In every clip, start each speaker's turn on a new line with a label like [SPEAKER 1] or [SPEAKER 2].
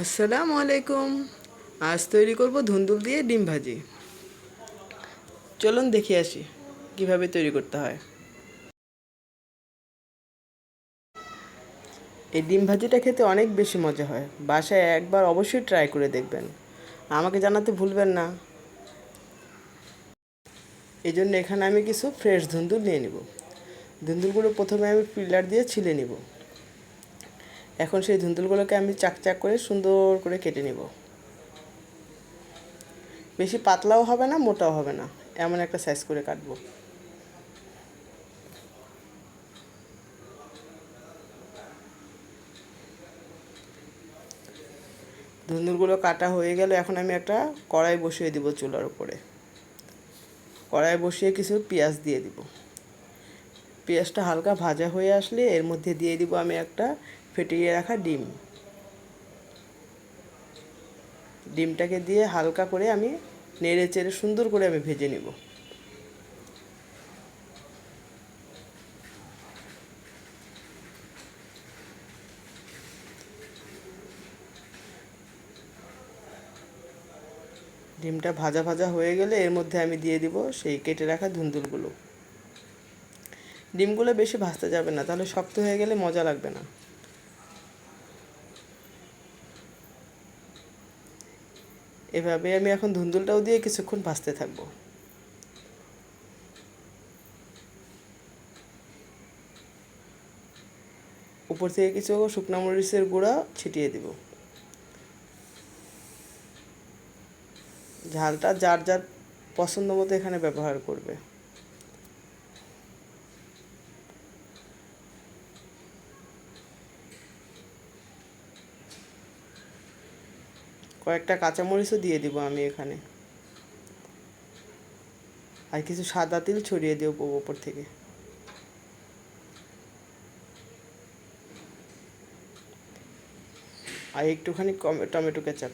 [SPEAKER 1] আসসালামু আলাইকুম। আজ তৈরি করব ধুন্দুল দিয়ে ডিম ভাজি। চলুন দেখে আসি, কীভাবে তৈরি করতে হয়। এই ডিম ভাজিটা খেতে অনেক বেশি মজা হয়। বাসায় একবার অবশ্যই ট্রাই করে দেখবেন। আমাকে জানাতে ভুলবেন না। এই জন্য এখানে আমি কিছু ফ্রেশ ধুন্দুল নিয়ে নিব। ধুন্দুলগুলো প্রথমে আমি পিলার দিয়ে ছিলে নিব। এখন সেই ধুন্দুলগুলোকে আমি চাক চাক করে সুন্দর করে কেটে নিব। বেশি পাতলাও হবে না, মোটাও হবে না। এমন একটা সাইজ করে কাটবো। ধুন্দুলগুলো কাটা হয়ে গেল এখন আমি একটা কড়াই বসিয়ে দিব চুলার উপরে। কড়াই বসিয়ে কিছু পেঁয়াজ দিয়ে দিব। পেঁয়াজটা হালকা ভাজা হয়ে আসলে এর মধ্যে দিয়ে দিব আমি একটা ফেটিয়ে রাখা ডিম। ডিমটাকে দিয়ে হালকা করে আমি নেড়ে চেড়ে সুন্দর করে আমি ভেজে নিব। ডিমটা ভাজা ভাজা হয়ে গেলে এর মধ্যে আমি দিয়ে দিব সেই কেটে রাখা ধুন্দুলগুলো। ডিমগুলো বেশি ভাজতে যাবে না, তাহলে শক্ত হয়ে গেলে মজা লাগবে না। এভাবে আমি এখন ধুন্দুলটাও দিয়ে কিছুক্ষণ ভাজতে থাকব। উপর থেকে কিছু শুকনো মরিচের গুঁড়া ছিটিয়ে দিব। ঝালটা যার যার পছন্দ মতো এখানে ব্যবহার করবে। কয়েকটা কাঁচামরিচও দিয়ে দিব আমি এখানে। আর কিছু সাদা তিল ছড়িয়ে দেব ওপর থেকে। আর একটুখানি টমেটো কেচাপ।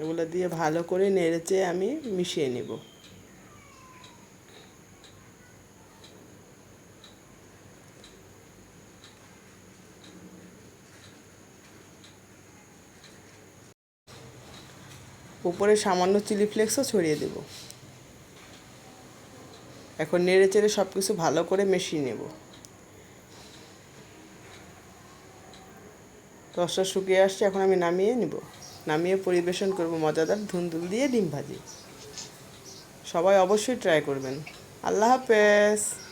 [SPEAKER 1] এগুলো দিয়ে ভালো করে নেড়েচে আমি মিশিয়ে নেব। উপরে সামান্য চিলি ফ্লেক্সও ছড়িয়ে দেব। এখন নেড়ে চেড়ে সব কিছু ভালো করে মিশিয়ে নেব। রসটা শুকিয়ে আসছে, এখন আমি নামিয়ে নিব। নামিয়ে পরিবেশন করব মজাদার ধুন্দুল দিয়ে ডিম ভাজি। সবাই অবশ্যই ট্রাই করবেন। আল্লাহ হাফেজ।